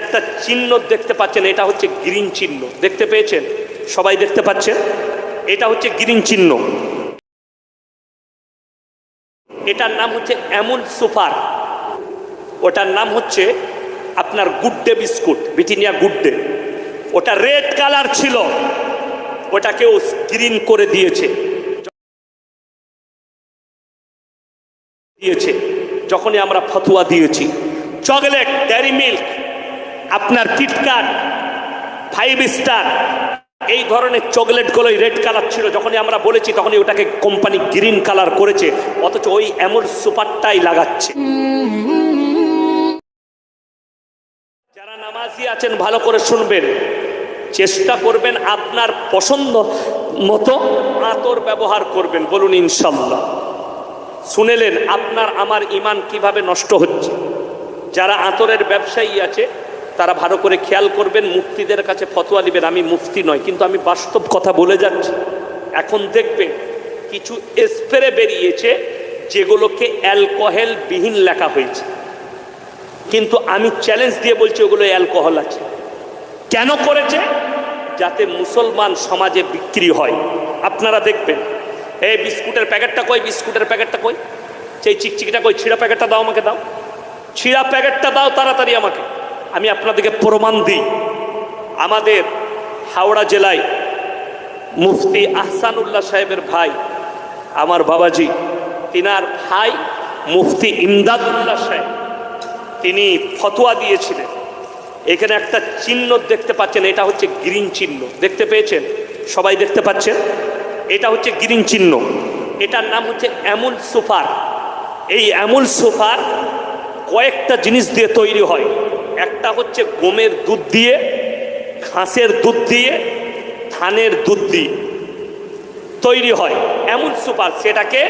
একটা চিহ্ন দেখতে পাচ্ছেন, এটা হচ্ছে গ্রিন চিহ্ন। দেখতে পেয়েছেন? সবাই দেখতে পাচ্ছেন? এটা হচ্ছে গ্রিন চিহ্ন। এটার নাম হচ্ছে এমন সুপার। ওটার নাম হচ্ছে আপনার গুড্ডে বিস্কুট, ব্রিটানিয়া গুড্ডে ওটা রেড কালার ছিল। ওটাকেও গ্রিন করে দিয়েছে। দিয়েছে। যখনই আমরা ফতুয়া দিয়েছি, চকলেট, ডেয়ারি মিল্ক আপনার কিটকাট ফাইভ স্টার এই ধরনের চকলেটগুলোই রেড কালার ছিল, যখনই আমরা বলেছি তখনই ওটাকে কোম্পানি গ্রিন কালার করেছে, অথচ ওই এমন সুপারটাই লাগাচ্ছে। যারা নামাজি আছেন, ভালো করে শুনবেন। চেষ্টা করবেন আপনার পছন্দ মতো আতর ব্যবহার করবেন, বলুন ইনশাল্লাহ। শুনেলেন, আপনার, আমার ইমান কীভাবে নষ্ট হচ্ছে? যারা আতরের ব্যবসায়ী আছে তারা ভালো করে খেয়াল করবেন, মুফতিদের কাছে ফতোয়া দিবেন আমি মুফতি নয়, কিন্তু আমি বাস্তব কথা বলে যাচ্ছি। এখন দেখবেন কিছু স্প্রে বেরিয়েছে যেগুলোকে অ্যালকোহল বিহীন লেখা হয়েছে। কিন্তু আমি চ্যালেঞ্জ দিয়ে বলছি ওগুলো অ্যালকোহল আছে। কেন করেছে? যাতে মুসলমান সমাজে বিক্রি হয়। আপনারা দেখবেন, এই বিস্কুটের প্যাকেটটা কই? বিস্কুটের প্যাকেটটা কই? সেই চিকচিকিটা কই? ছিঁড়া প্যাকেটটা দাও আমাকে, দাও। ছিঁড়া প্যাকেটটা দাও তাড়াতাড়ি আমাকে। আমি আপনাদেরকে প্রমাণ দিই। আমাদের হাওড়া জেলায় মুফতি আহসানুল্লাহ সাহেবের ভাই, আমার বাবাজি, তিনার ভাই মুফতি ইমদাদুল্লাহ সাহেব, তিনি ফতোয়া দিয়েছিলেন। এখানে একটা চিহ্ন দেখতে পাচ্ছেন, এটা হচ্ছে গ্রিন চিহ্ন। দেখতে পেয়েছেন? সবাই দেখতে পাচ্ছেন? এটা হচ্ছে গ্রিন চিহ্ন। এটার নাম হচ্ছে এমন সুপার এই এমন সুপার কয়েকটা জিনিস দিয়ে তৈরি হয়। একটা হচ্ছে গমের দুধ দিয়ে, ঘাসের দুধ দিয়ে, ধানের দুধ দিয়ে তৈরি হয়। এমন সুপার, সেটাকে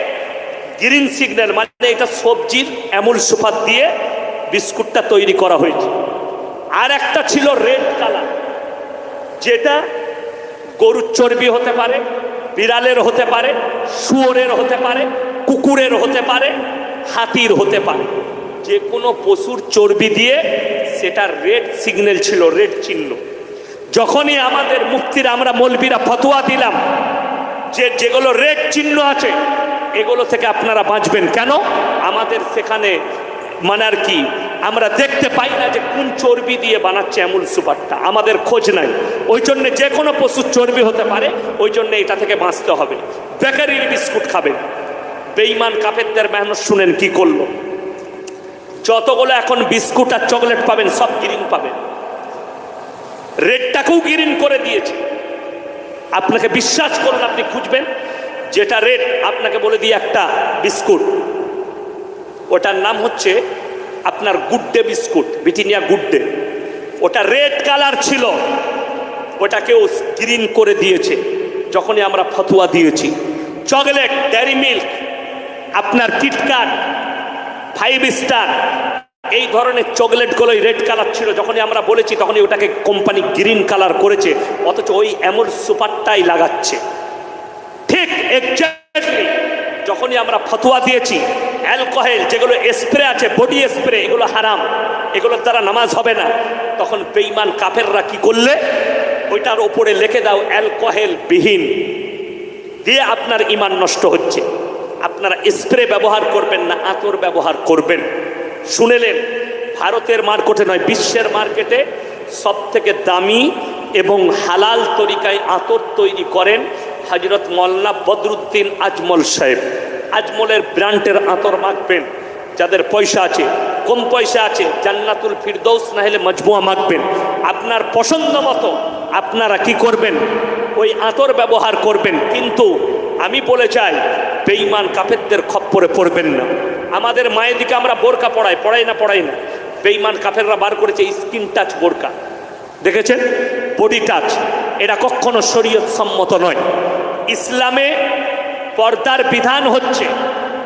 গ্রিন সিগন্যাল মানে এটা সবজির এমন সুপার দিয়ে বিস্কুটটা তৈরি করা হয়েছে। আর একটা ছিল রেড কালার, যেটা গরুর চর্বি হতে পারে, বিড়ালের হতে পারে, শুয়োরের হতে পারে, কুকুরের হতে পারে, হাতির হতে পারে। যে কোনো পশুর চর্বি দিয়ে সেটা রেড সিগন্যাল ছিল, রেড চিহ্ন। যখনই আমাদের মুক্তির আমরা মলবিরা ফতোয়া দিলাম যে যেগুলো রেড চিহ্ন আছে, এগুলো থেকে আপনারা বাঁচবেন। কেন? আমাদের সেখানে মানে আর কি, আমরা দেখতে পাই না যে কোন চর্বি দিয়ে বানাচ্ছে এমন সুপারটা। আমাদের খোঁজ নাই। ওই জন্য যে কোনো পশুর চর্বি হতে পারে, ওই জন্য এটা থেকে বাঁচতে হবে। বেকারির বিস্কুট খাবেন। বেইমান কাফেরদের মেহনত শুনেন কি করল? যতগুলো এখন বিস্কুট আর চকলেট পাবেন, সব গ্রিন পাবেন। রেডটাকেও গ্রিন করে দিয়েছে। আপনাকে বিশ্বাস করুন, আপনি খুঁজবেন, যেটা রেড আপনাকে বলে দিই একটা বিস্কুট। ওটার নাম হচ্ছে আপনার গুড্ডে বিস্কুট ব্রিটানিয়া গুড্ডে ওটা রেড কালার ছিল, ওটাকেও গ্রিন করে দিয়েছে, যখনই আমরা ফতুয়া দিয়েছি। চকলেট, ডেয়ারি মিল্ক, আপনার কিটকাট ফাইভ স্টার এই ধরনের চকলেটগুলোই রেড কালার ছিল। যখনই আমরা বলেছি, তখনই ওটাকে কোম্পানি গ্রিন কালার করেছে। অথচ ওই এমন সুপারটাই লাগাচ্ছে। ঠিক এক্স্যাক্টলি যখনই আমরা ফতোয়া দিয়েছি অ্যালকোহল যেগুলো স্প্রে আছে বডি স্প্রে এগুলো হারাম। এগুলোর দ্বারা নামাজ হবে না। তখন বেইমান কাফেররা কি করলে? ওইটার ওপরে লিখে দাও অ্যালকোহল বিহীন। দিয়ে আপনার ইমান নষ্ট হচ্ছে। আপনারা স্প্রে ব্যবহার করবেন না, আতর ব্যবহার করবেন। শুনেলেন, ভারতের মার্কেটে নয়, বিশ্বের মার্কেটে সব থেকে দামি এবং হালাল তরিকায় আতর তৈরি করেন হাজরত মল্লা বদরুদ্দিন আজমল সাহেব। আজমলের ব্র্যান্ডের আতর মাখবেন, যাদের পয়সা আছে, কম পয়সা আছে, জান্নাতুল ফিরদৌস না হলে মজমুয়া মাখবেন। আপনার পছন্দ মতো আপনারা কি করবেন? ওই আতর ব্যবহার করবেন, কিন্তু আমি বলে চাই বেইমান কাফেরদের খপ্পরে পড়বেন না। আমাদের মায়ের দিকে আমরা বোরকা পড়াই পড়াই না পড়াই না। বেইমান কাফেররা বার করেছে স্কিন টাচ বোরকা। দেখেছেন? Body touch. এটা কখনো শরীয়ত সম্মত নয়। ইসলামে পর্দার বিধান হচ্ছে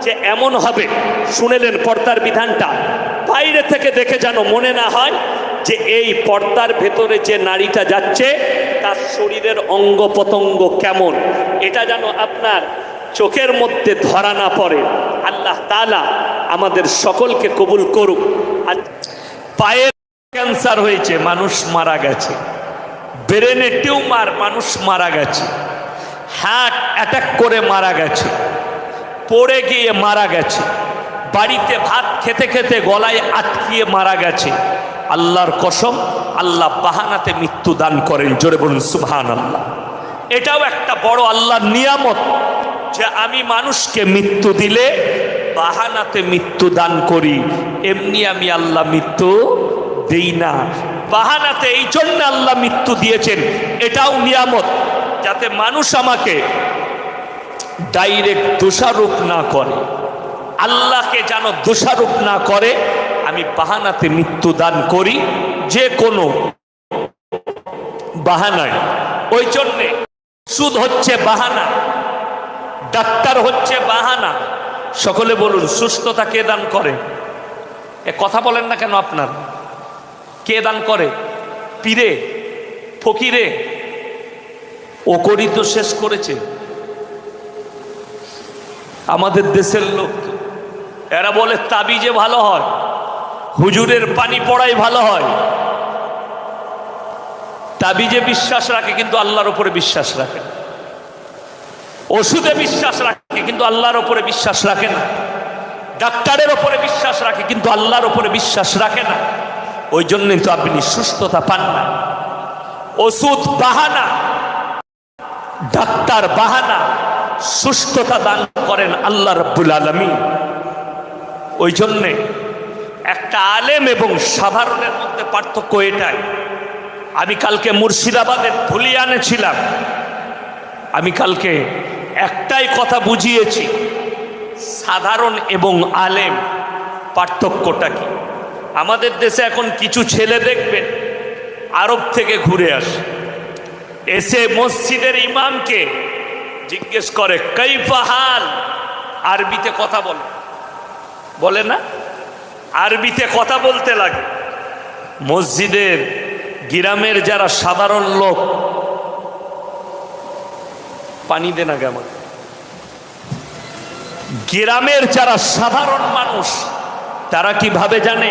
যে এমন হবে, শুনেলেন পর্দার বিধানটা, বাইরে থেকে দেখে যেন মনে না হয় যে এই পর্দার ভেতরে যে নারীটা যাচ্ছে, তার শরীরের অঙ্গ প্রত্যঙ্গ কেমন? এটা যেন আপনার চোখের মধ্যে ধরা না পড়ে। আল্লাহ তালা আমাদের সকলকে কবুল করুক। আর পায়ের ক্যান্সার হয়েছে, মানুষ মারা গেছে। ব্রেনে টিউমার, মানুষ মারা গেছে। হার্ট অ্যাটাক করে মারা গেছে। পড়ে গিয়ে মারা গেছে। বাড়িতে ভাত খেতে খেতে গলায় আটকিয়ে মারা গেছে। আল্লাহর কসম, আল্লাহ বাহানাতে মৃত্যু দান করেন, জোরে বলুন সুবহান আল্লাহ এটাও একটা বড় আল্লাহর নিয়ামত যে আমি মানুষকে মৃত্যু দিলে বাহানাতে মৃত্যু দান করি, এমনি আমি আল্লাহ মৃত্যু দেই না। বাহানাতে এই জন্য আল্লাহ মৃত্যু দিয়েছেন, এটাও নিয়ামত যাতে মানুষ আমাকে ডাইরেক্ট দোষারোপ না করে। আল্লাহকে যেন দোষারোপ না করে, আমি বাহানাতে মৃত্যু দান করি, যে কোনো বাহানায়। ওই জন্যে সুদ হচ্ছে বাহানা, ডাক্তার হচ্ছে বাহানা। সকলে বলুন, সুস্থতা কে দান করে? এ কথা বলেন না কেন আপনার? কে দান করে? পীরে, ফকিরে? ও করি তো শেষ করেছে। আমাদের দেশের লোক এরা বলে তাবিজে ভালো হয়, হুজুরের পানি পড়াই ভালো হয়। তাবিজে বিশ্বাস রাখে, কিন্তু আল্লাহর উপরে বিশ্বাস রাখে। ওষুধে বিশ্বাস রাখে, কিন্তু আল্লাহর উপরে বিশ্বাস রাখে না। ডাক্তারের ওপরে বিশ্বাস রাখে, কিন্তু আল্লাহর উপরে বিশ্বাস রাখে না। ওই জন্যই তো আপনি সুস্থতা পান না। ওষুধ বাহানা, ডাক্তার বাহানা, সুস্থতা দান করেন আল্লাহ রব্বুল আলমী ওই জন্যে একটা আলেম এবং সাধারণের মধ্যে পার্থক্য এটাই। আমি কালকে মুর্শিদাবাদের ধুলিয়ানে ছিলাম আমি কালকে একটাই কথা বুঝিয়েছি, সাধারণ এবং আলেম পার্থক্যটা কি? আমাদের দেশে এখন কিছু ছেলে দেখবেন, আরব থেকে ঘুরে আসে। এসে মসজিদের ইমামকে জিজ্ঞেস করে কৈফাহাল আরবিতে কথা বলে। বলে না? আরবিতে কথা বলতে লাগে। মসজিদের গ্রামের যারা সাধারণ লোক, পানি দে না কেমন গ্রামের যারা সাধারণ মানুষ, তারা কি ভাবে জানে?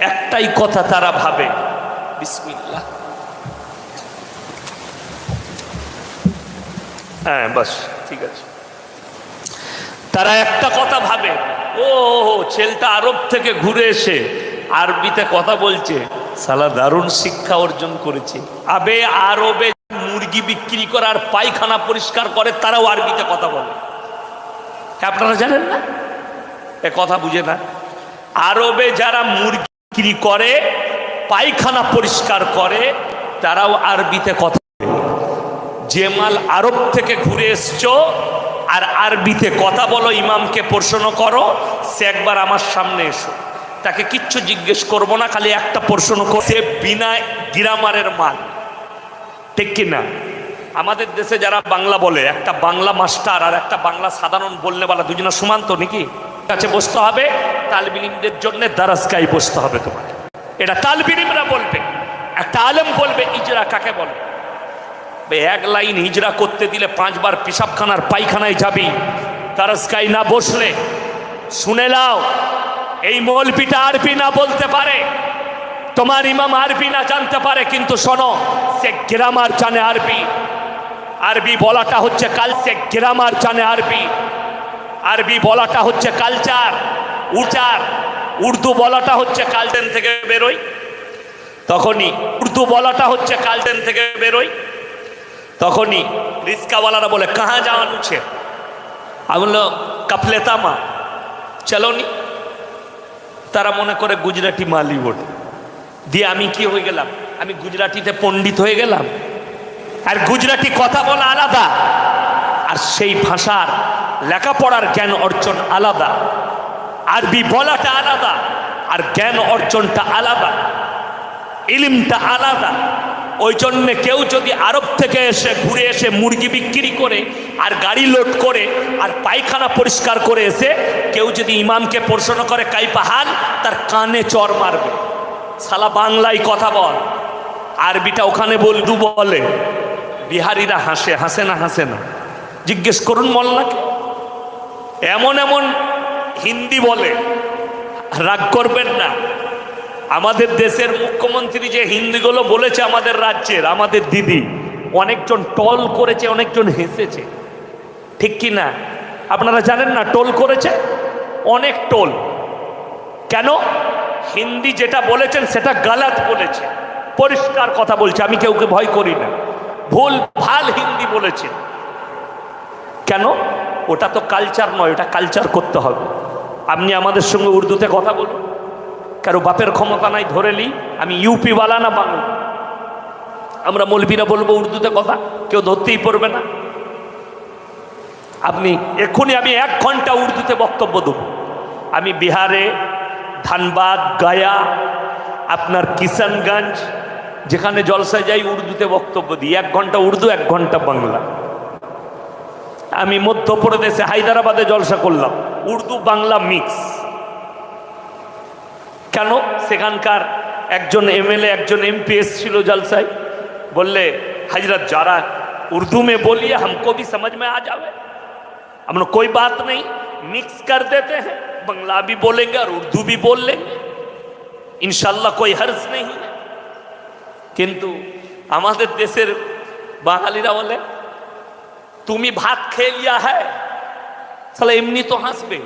একটাই কথা তারা ভাবে। বিসমিল্লাহ। হ্যাঁ বাস, ঠিক আছে। তারা একটা কথা ভাবে ও ছেলেটা আরব থেকে ঘুরে এসে আরবিতে কথা বলছে। সালা দারুণ শিক্ষা অর্জন করেছে। আবে আরবে মুরগি বিক্রি করে আর পায়খানা পরিষ্কার করে, তারাও আরবিতে কথা বলে। আপনারা জানেন না? এ কথা বুঝে না। আরবে যারা মুরগি বিক্রি করে, পায়খানা পরিষ্কার করে, তারাও আরবিতে কথা বলে। যে মাল আরব থেকে ঘুরে এসছো আর আরবিতে কথা বলো, ইমামকে প্রশ্ন করো, সে একবার আমার সামনে এসো। তাকে কিচ্ছু জিজ্ঞেস করব না, খালি একটা প্রশ্ন করছে বিনা গ্রামারের মাল। ঠিক কিনা আমাদের দেশে যারা বাংলা বলে, একটা বাংলা মাস্টার আর একটা বাংলা সাধারণ বললে বলা দুজনা সমান তো নাকি? কাছে বসতে হবে, তালবিলিমদের জন্য দারাজকাই বসতে হবে তোমাকে। এটা তালবিলিমরা বলবে, একটা আলেম বলবে, ইজরা কাকে বলে? বে এক লাইন হিজরা করতে দিলে পাঁচবার পেশাবখানার পায়খানায় যাবি তারাজকাই না বসলে শুনে নাও এই মৌলপিটা আরবি না বলতে পারে। তোমার ইমাম আরবি না জানতে পারে, কিন্তু শোনো, সে গ্রামার জানে আরবি। আরবি বলাটা হচ্ছে কাল, সে গ্রামার জানে আরবি। আরবি বলাটা হচ্ছে কালচার, উচার। উর্দু বলাটা হচ্ছে কালটেন থেকে বেরোই তখনই উর্দু বলাটা হচ্ছে কালটেন থেকে বেরোই তখনই রিস্কাওয়ালারা বলে, কাহা যাওয়া নুছে আমি বলল কাফলেতামা চলো নি। তারা মনে করে গুজরাটি মালি ওঠে দিয়ে আমি কি হয়ে গেলাম? আমি গুজরাটিতে পণ্ডিত হয়ে গেলাম। আর গুজরাটি কথা বলা আলাদা। আর সেই ভাষার লেখাপড়ার জ্ঞান অর্জন আলাদা। আরবি বলাটা আলাদা। আর জ্ঞান অর্জনটা আলাদা। ইলিমটা আলাদা। ওই জন্যে কেউ যদি আরব থেকে এসে ঘুরে এসে মুরগি বিক্রি করে আর গাড়ি লোড করে আর পায়খানা পরিষ্কার করে এসে কেউ যদি ইমামকে প্রশ্ন করে কাইপাহাল তার কানে চর মারবে। সালা বাংলায় কথা বল। আরবিটা ওখানে বলদু বলে। বিহারিরা হাসে হাসে না হাসে না। জিজ্ঞেস করুন মোল্লাকে। এমন এমন হিন্দি বলে। রাগ করবেন না। আমাদের দেশের মুখ্যমন্ত্রী যে হিন্দিগুলো বলেছে আমাদের রাজ্যের, আমাদের দিদি, অনেকজন টল করেছে, অনেকজন হেসেছে। ঠিক কি না? আপনারা জানেন না টোল করেছে? অনেক টোল। কেন? হিন্দি যেটা বলেছেন সেটা গালাত বলেছে। পরিষ্কার কথা বলছে, আমি কেউকে ভয় করি না। ভুল, ভালো হিন্দি বলেছে। কেন? ওটা তো কালচার নয়, ওটা কালচার করতে হবে। আপনি আমাদের সঙ্গে উর্দুতে কথা বলুন। কারও বাপের ক্ষমতা নাই, ধরে নি আমি ইউপি বালা না বাংলা আমরা মৌলবীরা বলব উর্দুতে কথা, কেউ ধরতেই পারবে না। আপনি এক্ষুনি আমি এক ঘণ্টা উর্দুতে বক্তব্য দেব। আমি বিহারে, ধানবাদ, গায়া, আপনার কিষানগঞ্জ, যেখানে জলসায় যাই উর্দুতে বক্তব্য দিই। এক ঘণ্টা উর্দু, এক ঘণ্টা বাংলা। আমি মধ্যপ্রদেশে, হায়দ্রাবাদে জলসা করলাম। উর্দু বাংলা মিক্স। কেন সেখানকার একজন এমএলএ একজন এমপি এসছিল জলসায় বললে हजरत जरा उर्दू में बोलिए हमको भी समझ में आ जावे हम लोग कोई बात नहीं मिक्स कर देते हैं बंगला भी बोलेंगे और उर्दू भी बोल लेंगे ইনশাল্লাহ कोई हर्ज नहीं है কিন্তু আমাদের দেশের বাঙালিরা বলে তুমি ভাত খেয়ে লিয়া হ্যাঁ তাহলে এমনি তো হাসবে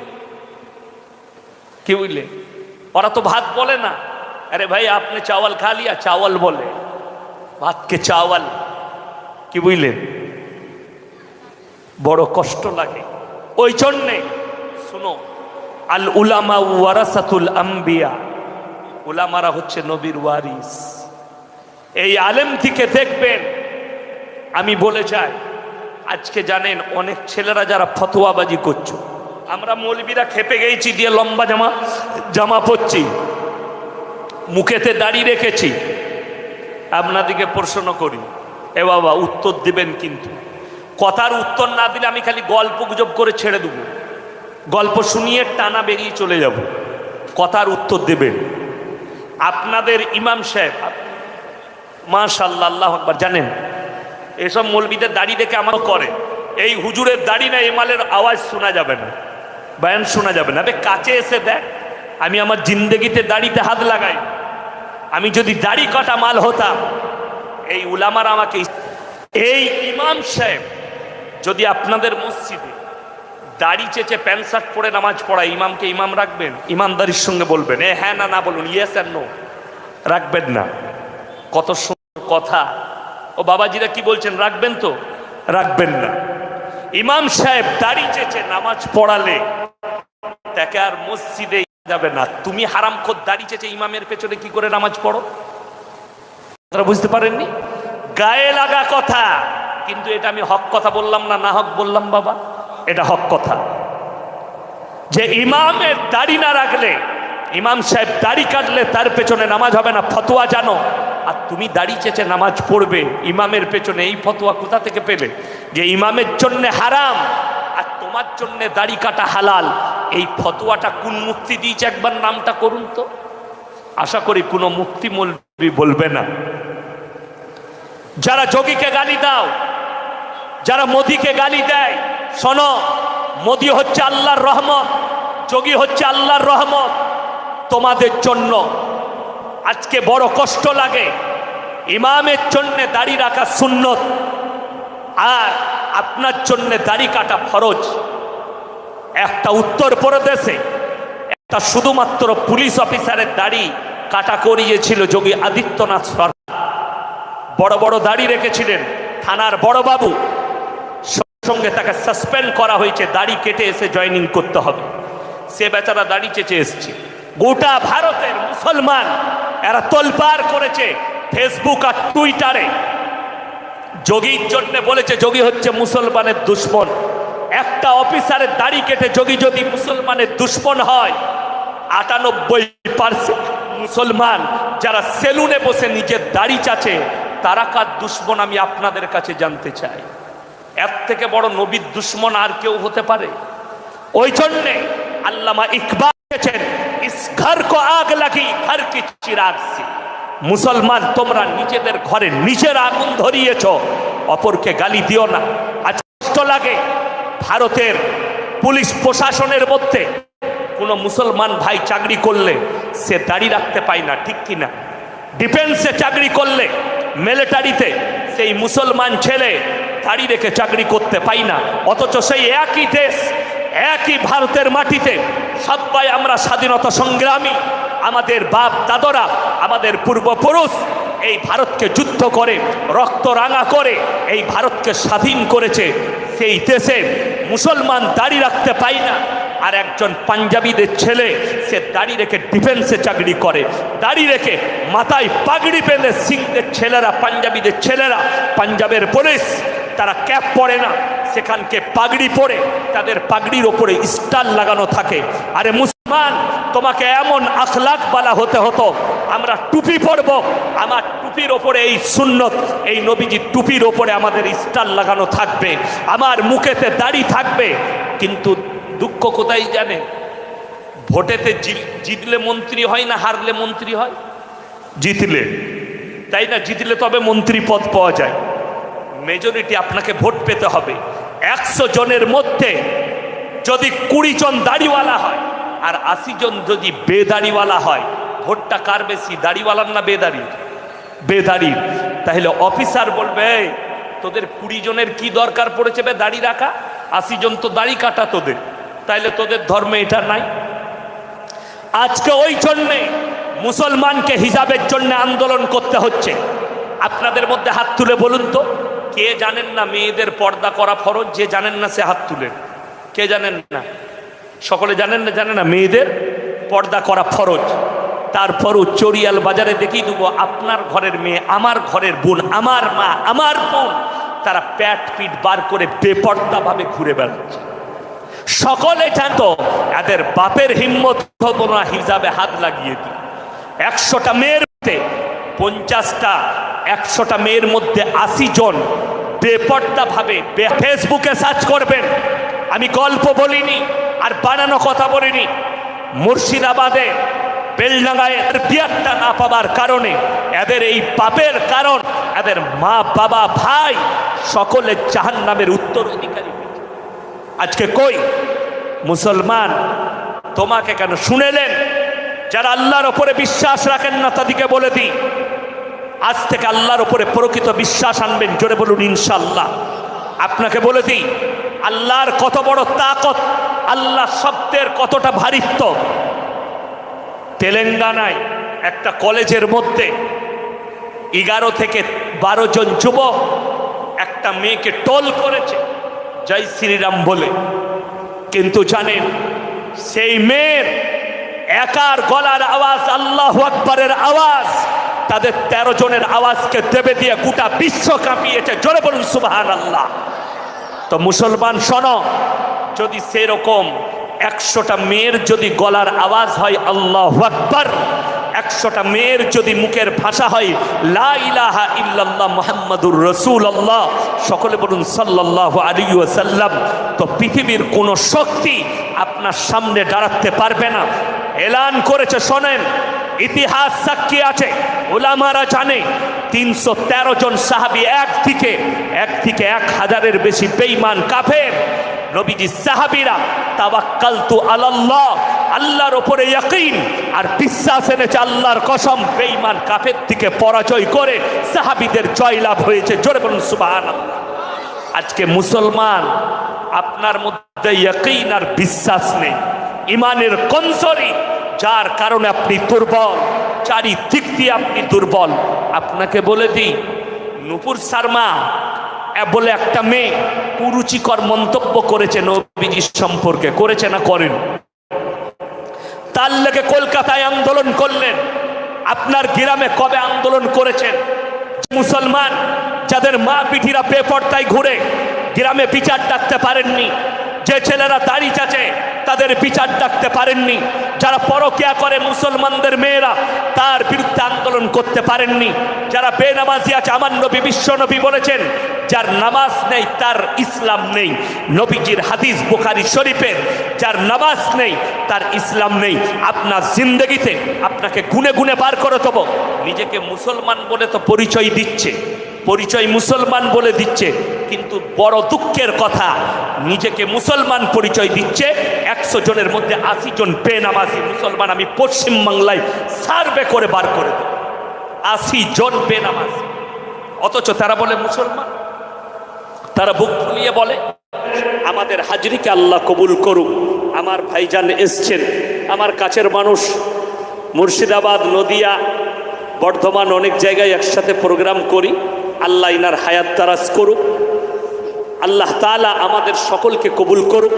কি বুঝলে ওরা তো ভাত বলে না। আরে ভাই, আপনি চাওয়াল খা লিয়া, চাওয়াল বলে। ভাতকে চাওয়াল, কি বুঝলেন? বড় কষ্ট লাগে। ওই জন্যে, শুনো, আল উলামা ওয়ারাসাতুল আম্বিয়া, উলামারা হচ্ছে নবীর ওয়ারিস। এই আলেম থেকে দেখবেন, আমি বলে যাই, আজকে জানেন অনেক ছেলেরা যারা ফতোয়াবাজি করছ। আমরা মৌলবীরা খেপে গেছি দিয়ে লম্বা জামা জামা পরছি। মুখেতে দাড়ি রেখেছি। আপনাদিকে প্রশ্ন করি, এ বাবা, উত্তর দিবেন কিন্তু। কথার উত্তর না দিলে আমি খালি গল্প গুজব করে ছেড়ে দেব। গল্প শুনিয়ে টানা বেরিয়ে চলে যাব। কথার উত্তর দেবেন। আপনাদের ইমাম সাহেব মাশাল্লাহ আল্লাহ আকবার, জানেন? এসব মৌলবীদের দাড়ি দেখে আমার করে। এই হুজুরের দাড়ি না এমালের আওয়াজ শোনা যাবে না। বয়ান শোনা যাবে না কাছে এসে দেখ আমি আমার জিন্দগিতে দাড়িতে হাত লাগাই আমি যদি দাড়ি কাটা মাল হতাম এই উলামার আমাকে এই ইমাম সাহেব যদি আপনাদের মসজিদে দাড়ি চেচে প্যান্ট শার্ট পরে নামাজ পড়ায় ইমামকে ইমাম রাখবেন ইমানদারির সঙ্গে বলবেন এ হ্যাঁ না না বলুন ইয়েস আর নো রাখবেন না কত সুন্দর কথা ও বাবাজিরা কি বলছেন রাখবেন তো রাখবেন না ইমাম সাহেব দাড়ি চেচে নামাজ পড়ালে তাকে আর মসজিদে যাবে না। তুমি হারাম খোদ দাড়ি চেচে ইমামের পেছনে কি করে নামাজ পড়ো? আপনারা বুঝতে পারেননি? গায়ে লাগা কথা। কিন্তু এটা আমি হক কথা বললাম না না হক বললাম বাবা, এটা হক কথা। যে ইমামের দাড়ি না রাখলে, ইমাম সাহেব দাড়ি কাটলে তার পেছনে নামাজ হবে না, ফতোয়া জানো। আর তুমি দাড়ি চেচে নামাজ পড়বে, ইমামের পেছনে এই ফতোয়া কোথা থেকে পেলে? যে ইমামের জন্য হারাম আর তোমার জন্য দাড়ি কাটা হালাল। এই ফতোয়াটা কোন মুক্তি দিয়েছে একবার নামটা করুন তো। আশা করি কোনো মুক্তি মৌলবি বলবে না। যারা যোগীকে গালি দাও, যারা মোদিকে গালি দেয়, শোনো, মোদি হচ্ছে আল্লাহর রহমত, যোগী হচ্ছে আল্লাহর রহমত। তোমাদের জন্য আজকে বড় কষ্ট লাগে। ইমামের জন্য দাড়ি রাখা সুন্নত। আর আপনার জন্য দাড়ি কাটা ফরজ। একটা উত্তর প্রদেশে, একটা শুধুমাত্র পুলিশ অফিসারের দাড়ি কাটা করিয়েছিল যোগী আদিত্যনাথ সরকার। বড় বড় দাড়ি রেখেছিলেন থানার বড় বাবু। সঙ্গে তাকে সাসপেন্ড করা হয়েছে, দাড়ি কেটে এসে জয়েনিং করতে হবে। সে বেচারা দাড়ি চেঁচে এসছে। গোটা ভারতের মুসলমান এরা তোলপার করেছে ফেসবুক আর টুইটারে। যোগীর জন্য বলেছে, যোগী হচ্ছে মুসলমানের দুশ্মন। একটা অফিসারের দাড়ি কেটে যোগী যদি মুসলমানের দুশ্মন হয়, আটানব্বই পার্সেন্ট মুসলমান যারা সেলুনে বসে নিজের দাড়ি চাচে, তারা কার দুশ্মন আমি আপনাদের কাছে জানতে চাই? এর থেকে বড় নবীর দুশ্মন আর কেউ হতে পারে? ওই জন্যে আল্লামা ইকবাল ইস ঘর কো আগ লাগি, ঘর কি চিরাগ সে। মুসলমান, তোমরা নিজেদের ঘরে নিজের আগুন ধরিয়েছ। অপরকে গালি দিও না। আজ কষ্ট লাগে ভারতের পুলিশ প্রশাসনের মধ্যে। কোনো মুসলমান ভাই চাকরি করলে সে দাড়ি রাখতে পায় না, ঠিক কি না ডিফেন্সে চাকরি করলে, মিলিটারিতে সেই মুসলমান ছেলে দাড়ি রেখে চাকরি করতে পাই না। অথচ সেই একই দেশ, একই ভারতের মাটিতে সবাই আমরা স্বাধীনতা সংগ্রামী। আমাদের বাপ দাদরা, আমাদের পূর্বপুরুষ এই ভারতকে যুদ্ধ করে, রক্ত রাঙা করে, এই ভারতকে স্বাধীন করেছে। সেই দেশে মুসলমান দাড়ি রাখতে পাই না। আর একজন পাঞ্জাবিদের ছেলে, সে দাড়ি রেখে ডিফেন্সে চাকরি করে। দাড়ি রেখে মাথায় পাগড়ি পেলে সিংদের ছেলেরা, পাঞ্জাবিদের ছেলেরা, পাঞ্জাবের পুলিশ তারা ক্যাপ পরে না। সেখানকে পাগড়ি পরে, তাদের পাগড়ির ওপরে স্টার লাগানো থাকে। আরে মুসলমান তোমাকে এমন আখলাক বালা হতে হতো আমরা টুপি পরব। আমার টুপির ওপরে এই সুন্নত এই নবীজির টুপির ওপরে আমাদের স্টার লাগানো থাকবে আমার মুখেতে দাড়ি থাকবে। কিন্তু দুঃখ কোথায় জানে? ভোটেতে জিতলে মন্ত্রী হয় না হারলে মন্ত্রী হয়? জিতলে। তাই না? জিতলে তবে মন্ত্রী পদ পাওয়া যায়। মেজরিটি আপনাকে ভোট পেতে হবে। একশো জনের মধ্যে যদি কুড়ি জন দাড়িওয়ালা হয় আর আশি জন যদি বেদাড়িওয়ালা হয়, ভোটটা কার বেশি, দাড়িওয়ালার না বেদাড়ির? বেদাড়ির। তাহলে অফিসার বলবে তোদের কুড়ি জনের কি দরকার পড়েছে বে দাড়ি রাখা? আশি জন তো দাড়ি কাটা তোদের। তাইলে তোদের ধর্মে এটা নাই। আজকে ওই জন্যে মুসলমানকে হিসাবের জন্য আন্দোলন করতে হচ্ছে। আপনাদের মধ্যে হাত তুলে বলুন তো, কে জানেন না মেয়েদের পর্দা করা ফরজ, যে জানেন না সে হাত তুলেন কে জানেন না? সকলে জানেন না, জানে না, মেয়েদের পর্দা করা ফরজ। তারপরও চড়িয়াল বাজারে দেখিয়ে দেবো, আপনার ঘরের মেয়ে, আমার ঘরের বোন, আমার মা, আমার বোন। তারা প্যাট পিট বার করে বেপর্দাভাবে ঘুরে বেড়াচ্ছে। সকলে জানতো এদের বাপের হিম্মত না হিসাবে হাত লাগিয়ে দিই একশোটা মেয়ের মধ্যে, পঞ্চাশটা, একশোটা মেয়ের মধ্যে আশি জন বেপর্দা ভাবে ফেসবুকে সার্চ করবেন। আমি গল্প বলিনি। আর বানানো কথা বলিনি। মুর্শিদাবাদে বেলডাঙ্গায় এদের বিয়ারটা না পাবার কারণে এদের এই পাপের কারণ, এদের মা, বাবা, ভাই সকলে জাহান নামের উত্তর অধিকারী। হয়েছে। আজকে কই? মুসলমান, তোমাকে কেন শুনেলেন? যারা আল্লাহর ওপরে বিশ্বাস রাখেন না তাদেরকে বলে দিই। আজ থেকে আল্লাহর ওপরে প্রকৃত বিশ্বাস আনবেন, জোরে বলুন ইনশাল্লাহ আপনাকে বলে দিই, আল্লাহর কত বড় তাকত আল্লাহ শব্দের কতটা ভারিত্ব? তেলেঙ্গানায় একটা কলেজের মধ্যে এগারো থেকে বারো জন যুবক একটা মেয়েকে টোল করেছে, জয় শ্রীরাম বলে। কিন্তু জানেন, সেই মেয়ের একার গলার আওয়াজ, আল্লাহ আকবরের আওয়াজ, তাদের তেরো জনের আওয়াজকে দেবে দিয়ে গোটা বিশ্ব কাঁপিয়েছে। জোরে বলুন সুবাহান আল্লাহ তো মুসলমান শোনো যদি সেরকম একশোটা মেয়ের যদি গলার আওয়াজ হয়, আল্লাহ আকবর। একশোটা মেয়ের যদি মুখের ভাষা হয়, লা ইলাহা ইল্লাল্লাহ মুহাম্মাদুর রসুল আল্লাহ সকলে বলুন সাল্লাল্লাহু আলাইহি ওয়াসাল্লাম, তো পৃথিবীর কোনো শক্তি আপনার সামনে দাঁড়াতে পারবে না। এলান করেছে, শোনেন, ইতিহাস সাক্ষী আছে ওলামারা জানে, তিনশো তেরো জন সাহাবি একদিকে একদিকে এক হাজারের বেশি বেইমান কাফের। নবীজি সাহাবিরা তাবাক্কাল তু আল্লাহ আল্লাহর ওপরে ইয়াকিন। আর বিশ্বাস এনেছে আল্লাহর কসম বেইমান কাফের দিকে পরাজয় করে সাহাবিদের জয়লাভ হয়েছে। জোরে বলুন সুবাহান আজকে মুসলমান, আপনার মধ্যে ইয়াকিন আর বিশ্বাস নেই। ইমানের কমজোরি, যার কারণে আপনি দুর্বল, চারিদিক দিয়ে আপনি দুর্বল। আপনাকে বলে দিই, নুপুর শর্মা বলে একটা মেয়ে কুরুচিকর মন্তব্য করেছে নবীজির সম্পর্কে। করেছে না করেন? তার লেগে কলকাতায় আন্দোলন করলেন। আপনার গ্রামে কবে আন্দোলন করেছেন? মুসলমান, যাদের মা পিঠিরা বেপর্দায় ঘুরে, গ্রামে বিচার ডাকতে পারেননি। যে ছেলেরা দাড়ি চাচে, তাদের বিচার ডাকতে পারেননি। যারা পরকিয়া করে মুসলমানদের মেয়েরা, তার বিরুদ্ধে আন্দোলন করতে পারেননি। যারা বেনামাজি আছে, আমার নবী, বিশ্ব নবী বলেছেন যার নামাজ নেই, তার ইসলাম নেই। নবীজির হাদিস বুখারি শরীফের, যার নামাজ নেই, তার ইসলাম নেই। আপনার জিন্দগিতে আপনাকে গুনে গুনে বার করে দেবো। নিজেকে মুসলমান বলে তো পরিচয় দিচ্ছে, পরিচয় মুসলমান বলে দিচ্ছে, কিন্তু বড় দুঃখের কথা, নিজেকে মুসলমান পরিচয় দিচ্ছে। একশো জনের মধ্যে আশি জন বেনামাজি মুসলমান আমি পশ্চিমবাংলায় সার্ভে করে বার করে দেব। আশি জন বেনামাজি। অথচ তারা বলে মুসলমান? তারা বুক ফুলিয়ে বলে, আমাদের হাজরিকে আল্লাহ কবুল করুক। আমার ভাইজান এসছেন। আমার কাছের মানুষ মুর্শিদাবাদ, নদিয়া, বর্ধমান অনেক জায়গায় একসাথে প্রোগ্রাম করি। আল্লাহ ইনার হায়াত তারাজ করুক। আল্লাহ তাআলা আমাদের সকলকে কবুল করুক।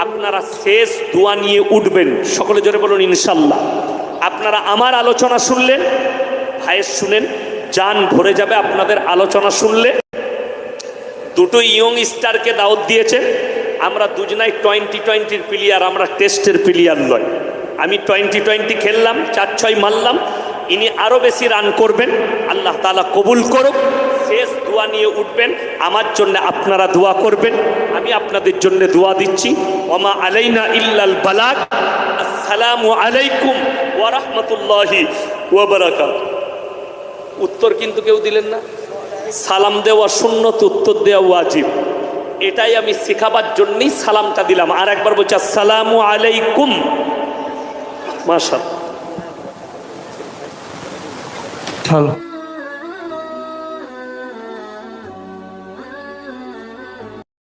আপনারা শেষ দোয়া নিয়ে উঠবেন। সকলে জোরে বলুন ইনশাল্লাহ আপনারা আমার আলোচনা শুনলেন, ভাইয়ের শুনেন, যান ভরে যাবে আপনাদের আলোচনা শুনলে। দুটো ইয়ং স্টারকে দাওয়াত দিয়েছে। আমরা দুজনাই টোয়েন্টি টোয়েন্টির প্লেয়ার আমরা টেস্টের প্লেয়ার নয়। আমি টোয়েন্টি টোয়েন্টি খেললাম, চার ছয় মারলাম। ইনি আরও বেশি রান করবেন। আল্লাহ তালা কবুল করুক। শেষ দোয়া নিয়ে উঠবেন। আমার জন্য আপনারা দোয়া করবেন। আমি আপনাদের জন্য দোয়া দিচ্ছি। ওমা আলাইনা ইল্লাল বালাক আসসালামু আলাইকুম ওয়া রাহমাতুল্লাহি ওয়া বারাকাত উত্তর কিন্তু কেউ দিলেন না। সালাম দেওয়া শূন্যত উত্তর দেওয়া ওয়াজিব। এটাই আমি শেখাবার জন্যই সালামটা দিলাম। আর একবার বলছি, আসসালামু আলাইকুম। মাশাল চলো